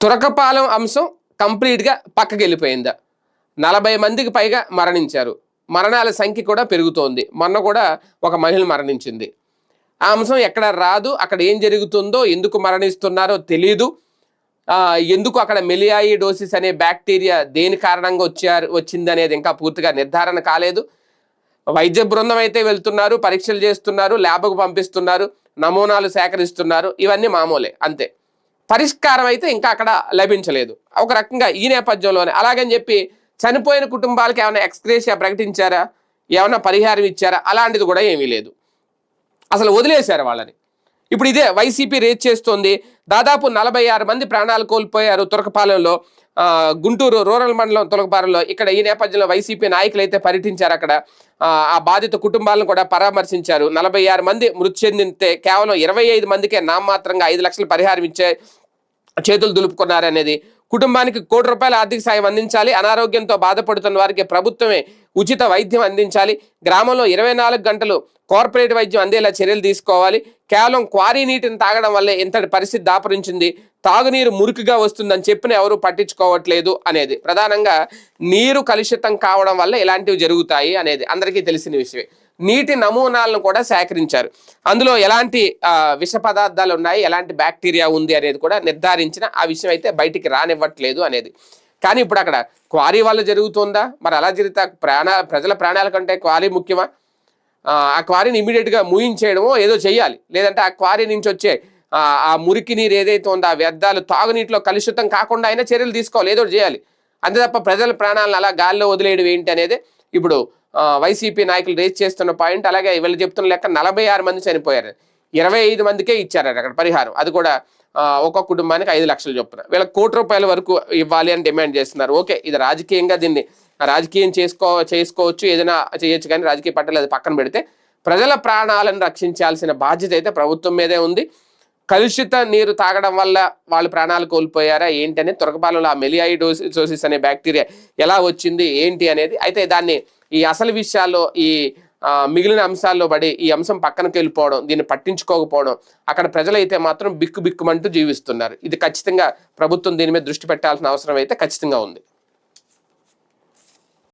తురకపాలెం అంశం కంప్లీట్గా పక్కకి వెళ్ళిపోయిందా నలభై మందికి పైగా మరణించారు. మరణాల సంఖ్య కూడా పెరుగుతోంది. మొన్న కూడా ఒక మహిళ మరణించింది. ఆ అంశం ఎక్కడ రాదు అక్కడ ఏం జరుగుతుందో ఎందుకు మరణిస్తున్నారో తెలియదు ఎందుకు అక్కడ మెలియాయి డోసిస్ అనే బ్యాక్టీరియా దేని కారణంగా వచ్చారు వచ్చింది అనేది ఇంకా పూర్తిగా నిర్ధారణ కాలేదు. వైద్య బృందం అయితే వెళ్తున్నారు పరీక్షలు చేస్తున్నారు ల్యాబ్కు పంపిస్తున్నారు నమూనాలు సేకరిస్తున్నారు ఇవన్నీ మామూలే అంతే. పరిష్కారం అయితే ఇంకా అక్కడ లభించలేదు. ఒక రకంగా ఈ నేపథ్యంలోనే. అలాగని చెప్పి చనిపోయిన కుటుంబాలకు ఏమైనా ఎక్స్గ్రేషియా ప్రకటించారా? ఏమైనా పరిహారం ఇచ్చారా? అలాంటిది కూడా ఏమీ లేదు. అసలు వదిలేశారు వాళ్ళని. ఇప్పుడు ఇదే వైసీపీ రేట్ చేస్తోంది. దాదాపు నలభై ఆరు మంది ప్రాణాలు కోల్పోయారు తురకపాలెంలో. గుంటూరు రూరల్ మండలం తురకపాలెంలో. ఇక్కడ ఈ నేపథ్యంలో వైసీపీ నాయకులు అయితే పర్యటించారు అక్కడ. ఆ, ఆ బాధిత కుటుంబాలను కూడా పరామర్శించారు. నలభై ఆరు మంది మృతి చెందితే కేవలం ఇరవై ఐదు మందికే నామమాత్రంగా ఐదు లక్షలు పరిహారం ఇచ్చే చేతులు దులుపుకున్నారనేది. కుటుంబానికి కోటి రూపాయల ఆర్థిక సాయం అందించాలి. అనారోగ్యంతో బాధపడుతున్న వారికి ప్రభుత్వమే ఉచిత వైద్యం అందించాలి. గ్రామంలో ఇరవై నాలుగు గంటలు కార్పొరేట్ వైద్యం అందేలా చర్యలు తీసుకోవాలి. కేవలం క్వారీ నీటిని తాగడం వల్లే ఇంతటి పరిస్థితి దాపరించింది. తాగునీరు మురికిగా వస్తుందని చెప్పిన ఎవరు పట్టించుకోవట్లేదు అనేది. ప్రధానంగా నీరు కలుషితం కావడం వల్ల ఇలాంటివి జరుగుతాయి అనేది అందరికీ తెలిసిన విషయమే. నీటి నమూనాలను కూడా సేకరించారు. అందులో ఎలాంటి విష పదార్థాలు ఉన్నాయి ఎలాంటి బ్యాక్టీరియా ఉంది అనేది కూడా నిర్ధారించిన ఆ విషయం అయితే బయటికి రానివ్వట్లేదు అనేది. కానీ ఇప్పుడు అక్కడ క్వారీ వల్ల జరుగుతుందా? మరి అలా జరిగితే ప్రాణ ప్రజల ప్రాణాల కంటే క్వారీ ముఖ్యమా? ఆ, క్వారీని ఇమీడియట్గా మూయించేయడమో ఏదో చేయాలి లేదంటే ఆ క్వారీ నుంచి వచ్చే ఆ, మురికి నీరు ఏదైతే ఉందో ఆ వ్యర్థాలు తాగునీటిలో కలుషితం కాకుండా అయినా చర్యలు తీసుకోవాలి ఏదో చేయాలి. అంతే తప్ప ప్రజల ప్రాణాలను అలా గాల్లో వదిలేయడం ఏంటి అనేది ఇప్పుడు వైసీపీ నాయకులు రేస్ చేస్తున్న పాయింట్ అలాగే వీళ్ళు చెప్తున్న లెక్క నలభై ఆరు మంది చనిపోయారు. ఇరవై ఐదు మందికే ఇచ్చారట అక్కడ పరిహారం. అది కూడా ఆ, ఒక్కొక్క కుటుంబానికి ఐదు లక్షలు చొప్పున. వీళ్ళకి కోటి రూపాయల వరకు ఇవ్వాలి అని డిమాండ్ చేస్తున్నారు. ఓకే ఇది రాజకీయంగా దీన్ని రాజకీయం చేసుకో చేసుకోవచ్చు ఏదైనా చేయొచ్చు కానీ రాజకీయ పట్టాలు అది పక్కన పెడితే ప్రజల ప్రాణాలను రక్షించాల్సిన బాధ్యత అయితే ప్రభుత్వం మీదే ఉంది. కలుషిత నీరు తాగడం వల్ల వాళ్ళు ప్రాణాలు కోల్పోయారా ఏంటి అనేది తురకపాలలో ఆ మెలియాయి డోసిస్ అనే బ్యాక్టీరియా ఎలా వచ్చింది ఏంటి అనేది అయితే దాన్ని ఈ అసలు విషయాల్లో ఈ మిగిలిన అంశాల్లో పడి ఈ అంశం పక్కనకి వెళ్ళిపోవడం దీన్ని పట్టించుకోకపోవడం అక్కడ ప్రజలైతే మాత్రం బిక్కు బిక్కుమంటూ జీవిస్తున్నారు. ఇది ఖచ్చితంగా ప్రభుత్వం దీని మీద దృష్టి పెట్టాల్సిన అవసరం అయితే ఖచ్చితంగా ఉంది.